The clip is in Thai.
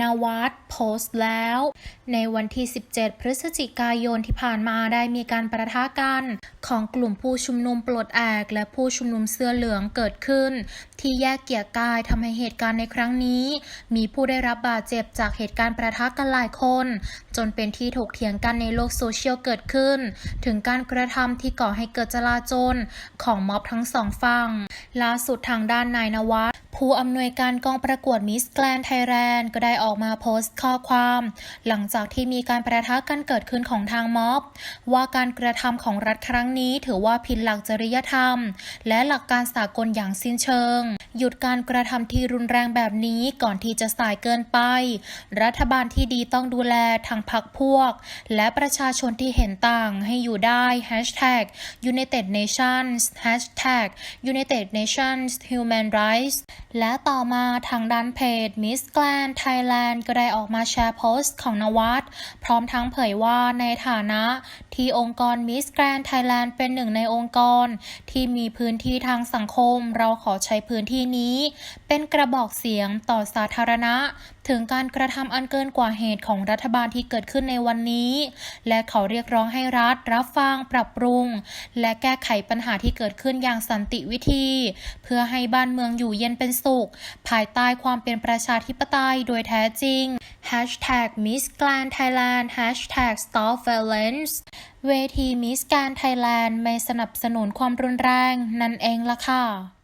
นวัดโพสต์แล้ว ในวันที่ 17 พฤศจิกายนที่ผ่านมาได้มีการประทะกัน ของกลุ่มผู้ชุมนุมปลดแอกและผู้ชุมนุมเสื้อเหลืองเกิดขึ้น ที่แยกเกียรกายทำให้เหตุการณ์ในครั้งนี้ มีผู้ได้รับบาดเจ็บจากเหตุการณ์ประทะกันหลายคน จนเป็นที่ถกเถียงกันในโลกโซเชียลเกิดขึ้น ถึงการกระทำที่ก่อให้เกิดจลาจลของม็อบทั้งสองฝั่งล่าสุดทางด้านนายนวัด ผู้อำนวยการกองประกวดมิสแกลนไทยแลนด์ก็ได้ออกมาโพสต์ข้อความ หลังจากที่มีการประทะกันเกิดขึ้นของทางม็อบ ว่าการกระทำของรัฐครั้งนี้ถือว่าผิดหลักจริยธรรม และหลักการสากลอย่างสิ้นเชิง หยุดการกระทำที่รุนแรงแบบนี้ก่อนที่จะสายเกินไป รัฐบาลที่ดีต้องดูแลทางพรรคพวก และประชาชนที่เห็นต่างให้อยู่ได้ Hashtag United Nations Hashtag United Nations Human Rights และต่อมาทางด้านเพจ Miss Grand Thailand ก็ได้ออกมาแชร์โพสต์ของนวัดพร้อมทั้งเผยว่าในฐานะที่องค์กร Miss Grand Thailand เป็นหนึ่งในองค์กร ที่มีพื้นที่ทางสังคม เราขอใช้พื้นที่นี้ เป็นกระบอกเสียงต่อสาธารณะ ถึงการกระทำอันเกินกว่าเหตุของรัฐบาลที่เกิดขึ้นในวันนี้ และเขาเรียกร้องให้รัฐรับฟังปรับปรุง และแก้ไขปัญหาที่เกิดขึ้นอย่างสันติวิธี เพื่อให้บ้านเมืองอยู่เย็นเป็นสุขุข ภายใต้ความเป็นประชาธิปไตยโดยแท้จริง Miss Grand Thailand Stop Violence เวทีมิสแกรนไทยแลนด์ไม่สนับสนุนความรุนแรงนั่นเองล่ะค่ะ